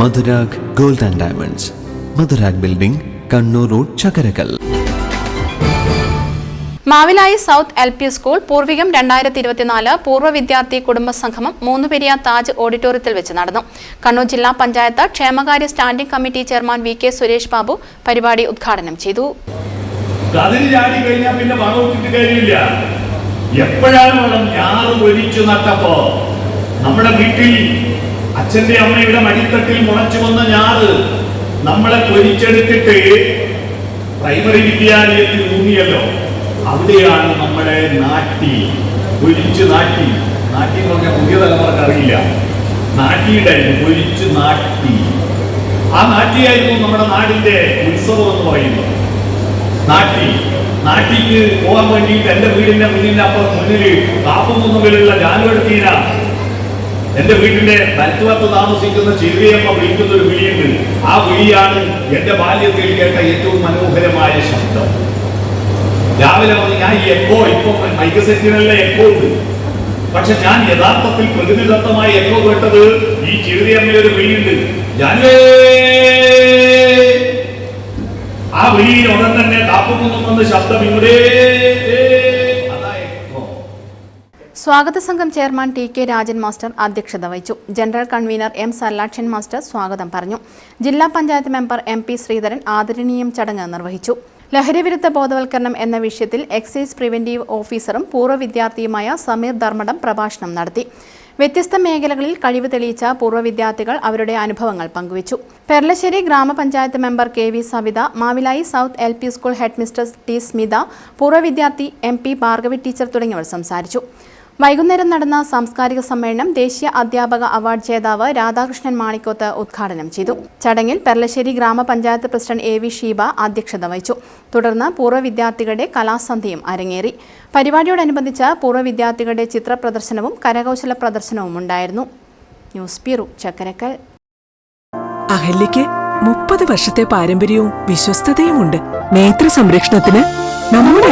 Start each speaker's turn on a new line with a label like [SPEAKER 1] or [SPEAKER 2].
[SPEAKER 1] Madhurag gold and diamonds. Madhurag building Kannur road Chakkarakkal.
[SPEAKER 2] Mavilayi south L P school പൂർവികം രണ്ടായിരത്തി ഇരുപത്തിനാല് പൂർവ വിദ്യാർത്ഥി കുടുംബ സംഗമം മൂന്നുപെരിയ താജ് ഓഡിറ്റോറിയത്തിൽ വെച്ച് നടന്നു. കണ്ണൂർ ജില്ലാ പഞ്ചായത്ത് ക്ഷേമകാര്യ standing committee chairman V K Suresh Babu പരിപാടി ഉദ്ഘാടനം ചെയ്തു.
[SPEAKER 3] എപ്പോഴാണ് നമ്മുടെ വീട്ടിൽ അച്ഛന്റെ അമ്മയുടെ മടിത്തട്ടിൽ മുളച്ചു വന്ന ഞാറ് നമ്മളെ പൊരിച്ചെടുത്തിട്ട് പ്രൈമറി വിദ്യാലയത്തിൽ ഊന്നിയല്ലോ അവിടെയാണ് നമ്മളെ നാട്ടി പൊരിച്ചു നാട്ടി നാട്ടി എന്ന് പറഞ്ഞാൽ പുതിയ തലമുറയ്ക്ക് അറിയില്ല. നാട്ടിയുടെ പൊരിച്ചു നാട്ടി ആ നാട്ടിയായിരുന്നു നമ്മുടെ നാടിന്റെ ഉത്സവം എന്ന് പറയുന്നത്. നാട്ടി നാട്ടിക്ക് പോകാൻ വേണ്ടിയിട്ട് എന്റെ വീടിന്റെ മുന്നിൽ അപ്പുറം മുന്നിൽ കാപ്പുമുന്നുകളിലുള്ള ജാനുവെടുത്തീന എന്റെ വീടിന്റെ വലത്തുവത്ത് താമസിക്കുന്ന ചെറിയമ്മ വിളിക്കുന്ന ഒരു വിളിയുണ്ട്. ആ വിളിയാണ് എന്റെ ബാല്യത്തിൽ കേട്ട ഏറ്റവും മനോഹരമായ ശബ്ദം. രാവിലെ വന്ന് ഞാൻ എക്കോ ഇപ്പൊ മൈക്ക് സെറ്റിനല്ല എക്കോ ഉണ്ട്? പക്ഷെ ഞാൻ യഥാർത്ഥത്തിൽ പ്രതിനിധത്തമായി എക്കോ കേട്ടത് ഈ ചെറിയമ്മയുടെ ഒരു വിളിയുണ്ട്. ഞാൻ ആ വിളിയിൽ ഉടൻ തന്നെ കാപ്പുകുന്നുമെന്ന് ശബ്ദം ഇവിടെ
[SPEAKER 2] സ്വാഗത സംഘം chairman T K Rajan master അധ്യക്ഷത വഹിച്ചു. General convener M Sallakshan master സ്വാഗതം പറഞ്ഞു. ജില്ലാ panchayat member M P Sreedharan ആദരണീയം ചടങ്ങ് നിർവഹിച്ചു. ലഹരിവിരുദ്ധ ബോധവൽക്കരണം എന്ന വിഷയത്തിൽ എക്സൈസ് പ്രിവെന്റീവ് ഓഫീസറും പൂർവ വിദ്യാർത്ഥിയുമായ സമീർ ധർമ്മടം പ്രഭാഷണം നടത്തി. വ്യത്യസ്ത മേഖലകളിൽ കഴിവ് തെളിയിച്ച പൂർവ വിദ്യാർത്ഥികൾ അവരുടെ അനുഭവങ്ങൾ പങ്കുവച്ചു. പെർലശ്ശേരി ഗ്രാമപഞ്ചായത്ത് member K V Savitha Mavilayi south L P school head mister T Smitha പൂർവ വിദ്യാർത്ഥി എം പി ഭാർഗവി ടീച്ചർ തുടങ്ങിയവർ സംസാരിച്ചു. വൈകുന്നേരം നടന്ന സാംസ്കാരിക സമ്മേളനം ദേശീയ അധ്യാപക അവാർഡ് ജേതാവ് രാധാകൃഷ്ണൻ മാണിക്കോത്ത് ഉദ്ഘാടനം ചെയ്തു. ചടങ്ങിൽ പെർലശ്ശേരി ഗ്രാമപഞ്ചായത്ത് പ്രസിഡന്റ് എ വി ഷീബ അധ്യക്ഷത വഹിച്ചു. തുടർന്ന് പൂർവ വിദ്യാർത്ഥികളുടെ കലാസന്ധ്യയും അരങ്ങേറി. പരിപാടിയോടനുബന്ധിച്ച് പൂർവ വിദ്യാർത്ഥികളുടെ ചിത്ര പ്രദർശനവും കരകൗശല പ്രദർശനവും ഉണ്ടായിരുന്നു. News bureau Chakkarakkal.
[SPEAKER 4] അഹല്യയ്ക്ക് മുപ്പത് വർഷത്തെ പാരമ്പര്യവും വിശ്വസ്തതയുമുണ്ട്. നേത്ര സംരക്ഷണത്തിന് നമ്മുടെ